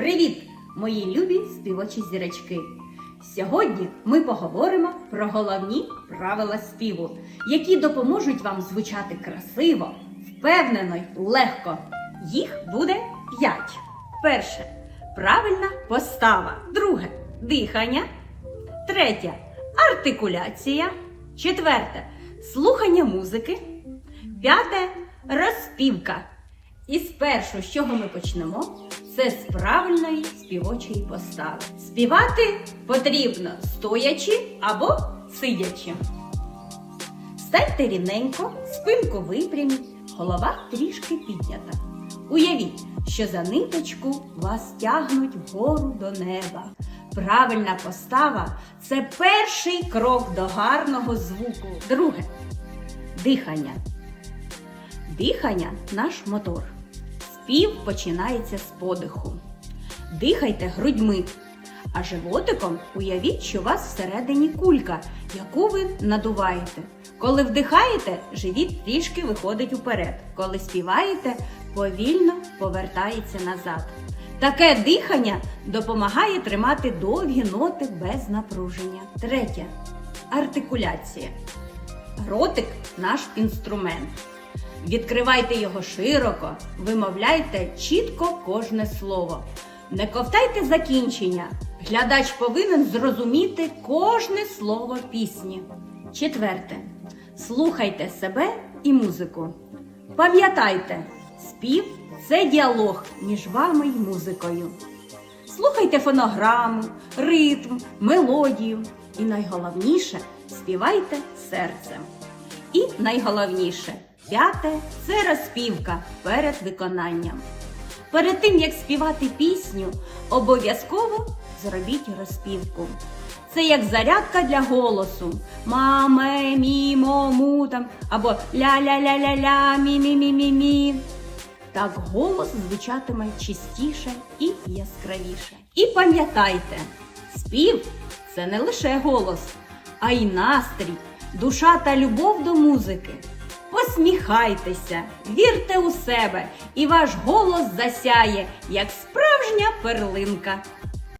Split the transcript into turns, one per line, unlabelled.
Привіт, мої любі співочі зірочки! Сьогодні ми поговоримо про головні правила співу, які допоможуть вам звучати красиво, впевнено й легко. Їх буде п'ять. Перше правильна постава. Друге дихання. Третє артикуляція. Четверте слухання музики. П'яте розпівка. І спершу, з чого ми почнемо, це з правильної співочої постави. Співати потрібно стоячи або сидячи. Станьте рівненько, спинку випряміть, голова трішки піднята. Уявіть, що за ниточку вас тягнуть вгору до неба. Правильна постава це перший крок до гарного звуку. Друге дихання. Дихання наш мотор. Спів починається з подиху. Дихайте грудьми, а животиком уявіть, що у вас всередині кулька, яку ви надуваєте. Коли вдихаєте, живіт трішки виходить уперед. Коли співаєте, повільно повертається назад. Таке дихання допомагає тримати довгі ноти без напруження. Третє артикуляція. Ротик наш інструмент. Відкривайте його широко, вимовляйте чітко кожне слово. Не ковтайте закінчення. Глядач повинен зрозуміти кожне слово пісні. Четверте. Слухайте себе і музику. Пам'ятайте, спів це діалог між вами і музикою. Слухайте фонограму, ритм, мелодію. І найголовніше співайте серцем. І найголовніше п'яте це розпівка перед виконанням. Перед тим як співати пісню, обов'язково зробіть розпівку. Це як зарядка для голосу. Маме, мі, мо, там або ля-ля-ля-ля-ля, мі-мі-мі-мі-мі. Так голос звучатиме чистіше і яскравіше. І пам'ятайте, спів це не лише голос, а й настрій, душа та любов до музики. Посміхайтеся, вірте у себе, і ваш голос засяє, як справжня перлинка.